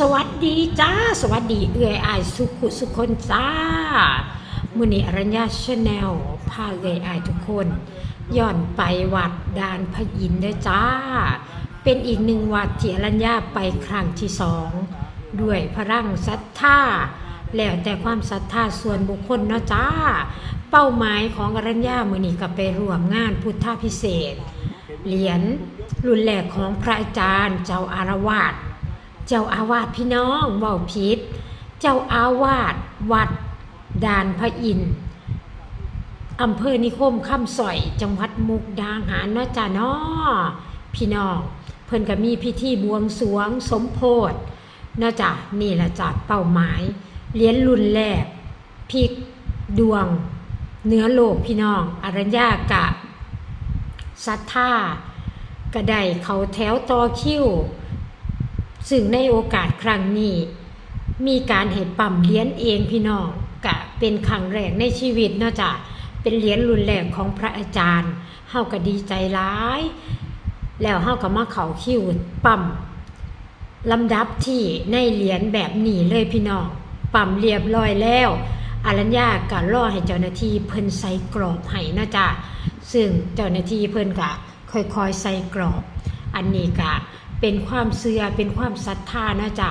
สวัสดีจ้า สวัสดีเอื้อยอายสุขุสุคนจ้ามือนี้อรัญญาชาแนลพาเอื้อยอายทุกคนย้อนไปวัดดานพระอินเด้อจ้า เป็นอีกหนึ่งวัดที่อรัญญาไปครั้งที่สอง ด้วยพลังศรัทธาแล้วแต่ความศรัทธาส่วนบุคคลเนาะจ้า เป้าหมายของอรัญญามือนี้ก็ไปร่วมงานพุทธพิเศษเหรียญรุ่นแรกของพระอาจารย์เจ้าอารวาส เจ้าอาวาสพี่น้องเว้าผิดเจ้าอาวาสวัดดานพระอินทร์อำเภอนิคมคำสอย จังหวัดมุกดาหารเนาะจ้าเนาะพี่น้อง เพิ่นก็มีพิธีบวงสรวงสมโพธิเนาะจ้ะนี่แหละจ้ะเป้าหมายเหรียญรุ่นแรกพิกดวงเนื้อโลกพี่น้อง อรัญญากะศรัทธากระไดเขาแถวต่อคิว ซึ่งในโอกาสครั้งนี้ มีการให้ปั๊มเหรียญเองพี่น้องกะเป็นครั้งแรกในชีวิตเนาะจ้ะเป็นเหรียญรุ่นแรกของพระอาจารย์เฮาก็ดีใจร้าย แล้วเฮาก็มาเขาคิวปั๊มลำดับที่ในเหรียญแบบนี้เลยพี่น้องปั๊มเรียบร้อยแล้วอารัญญาก็รอให้เจ้าหน้าที่เพิ่นใส่กรอบให้เนาะจ้ะซึ่งเจ้าหน้าที่เพิ่นก็ค่อยๆใส่กรอบ อันนี้ก็ เป็นความเสื่อเป็นความศรัทธานะจ๊ะ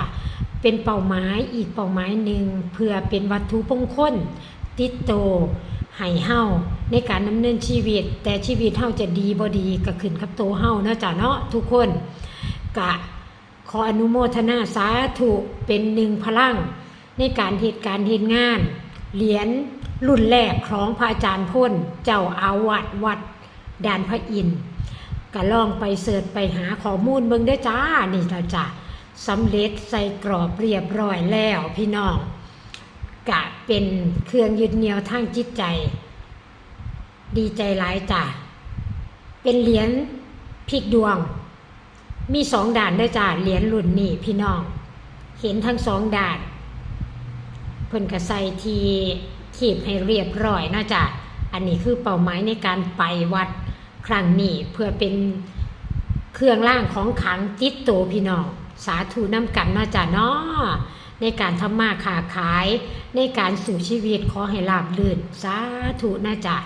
เป็นเป้าหมายอีกเป้าหมายหนึ่งเพื่อเป็นวัตถุมงคลติดโตให้เฮาในการดำเนินชีวิต แต่ชีวิตเฮาจะดีบ่ดีก็ขึ้นกับโตเฮานะจ๊ะเนาะทุกคนกะขออนุโมทนาสาธุเป็นหนึ่งพลัง ในการเหตุการณ์เหตุงาน เหรียญรุ่นแรกของพระอาจารย์พ่น เจ้าอาวาสวัดดานพระอินทร์ ก็ลองไปเสิร์ชไปหาข้อมูลเบิ่งได้จ้า นี่เราจ้ะสำเร็จใส่กรอบเรียบร้อยแล้วพี่น้องกะเป็นเครื่องยึดเหนี่ยวทางจิตใจ ดีใจหลายจ้ะเป็นเหรียญพลิกดวง มีสองด่านได้จ้าเหรียญรุ่นนี้พี่น้อง เห็นทั้งสองด่านเพิ่นก็ใส่ทีขีบให้เรียบร้อยนะจ๊ะอันนี้คือเป้าหมายในการไปวัด ครั้งนี้เพื่อเป็นเครื่องล่างของขังจิตโตพี่น้อง สาธุน้ำกันนะจ๊ะเนาะในการทำมาค้าขาย ในการสู่ชีวิตขอให้ราบรื่น สาธุนะจ๊ะ